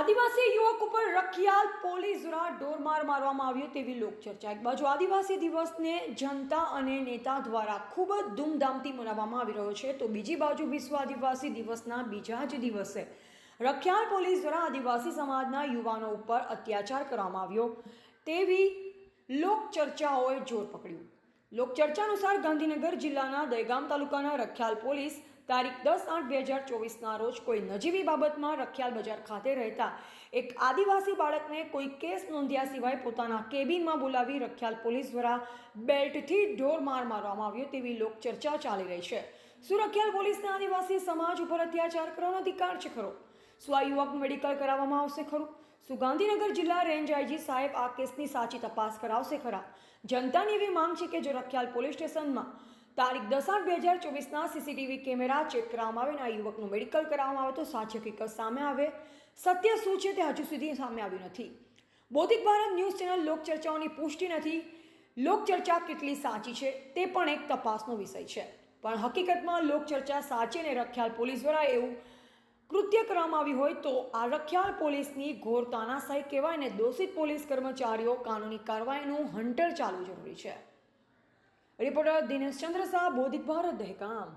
આદિવાસી યુવક ઉપર રખિયાલ પોલીસ દ્વારા ઢોરમાર મારવામાં આવ્યો તેવી લોકચર્ચા. એક બાજુ આદિવાસી દિવસને જનતા અને નેતા દ્વારા ખૂબ જ ધૂમધામથી મનાવવામાં આવી રહ્યો છે, તો બીજી બાજુ વિશ્વ આદિવાસી દિવસના બીજા જ દિવસે રખિયાલ પોલીસ દ્વારા આદિવાસી સમાજના યુવાનો ઉપર અત્યાચાર કરવામાં આવ્યો તેવી લોકચર્ચાઓએ જોર પકડ્યું. લોકચર્ચા અનુસાર ગાંધીનગર જિલ્લાના દહેગામ તાલુકાના રખિયાલ પોલીસ તારીખ દસ આઠ બે હજાર ચોવીસના રોજ કોઈ નજીવી બાબતમાં રખિયાલ બજાર ખાતે રહેતા એક આદિવાસી બાળકને કોઈ કેસ નોંધ્યા સિવાય પોતાના કેબિનમાં બોલાવી રખિયાલ પોલીસ દ્વારા બેલ્ટથી ઢોર માર મારવામાં આવ્યો તેવી લોકચર્ચા ચાલી રહી છે. શું રખિયાલ પોલીસને આદિવાસી સમાજ ઉપર અત્યાચાર કરવાનો અધિકાર છે ખરો? શું આ યુવક મેડિકલ કરાવવામાં આવશે ખરું? શું ગાંધીનગર જિલ્લા રેન્જ આઈજી સાહેબ આ કેસની સાચી તપાસ કરાવશે ખરા? જનતાની એવી માંગ છે કે જો રખિયાલ પોલીસ સ્ટેશનમાં તારીખ દસ બે હજાર ચોવીસના સીસીટીવી કેમેરા ચેક કરવામાં આવે અને આ યુવકનું મેડિકલ કરાવવામાં આવે તો સાચી હકીકત સામે આવે. સત્ય શું છે તે હજુ સુધી સામે આવ્યું નથી. બૌદ્ધિક ભારત ન્યૂઝ ચેનલ લોકચર્ચાઓની પુષ્ટિ નથી. લોકચર્ચા કેટલી સાચી છે તે પણ એક તપાસનો વિષય છે. પણ હકીકતમાં લોકચર્ચા સાચી અને રખિયાલ પોલીસ દ્વારા એવું કૃત્ય કરવામાં આવ્યું હોય તો આ રખિયાલ પોલીસની ઘોર તાનાશાહી કહેવાય અને દોષિત પોલીસ કર્મચારીઓ કાનૂની કાર્યવાહીનું હંટર ચાલુ જરૂરી છે. રિપોર્ટર દિનેશ ચંદ્ર શાહ બૌદ્ધિક ભારત દહેગામ.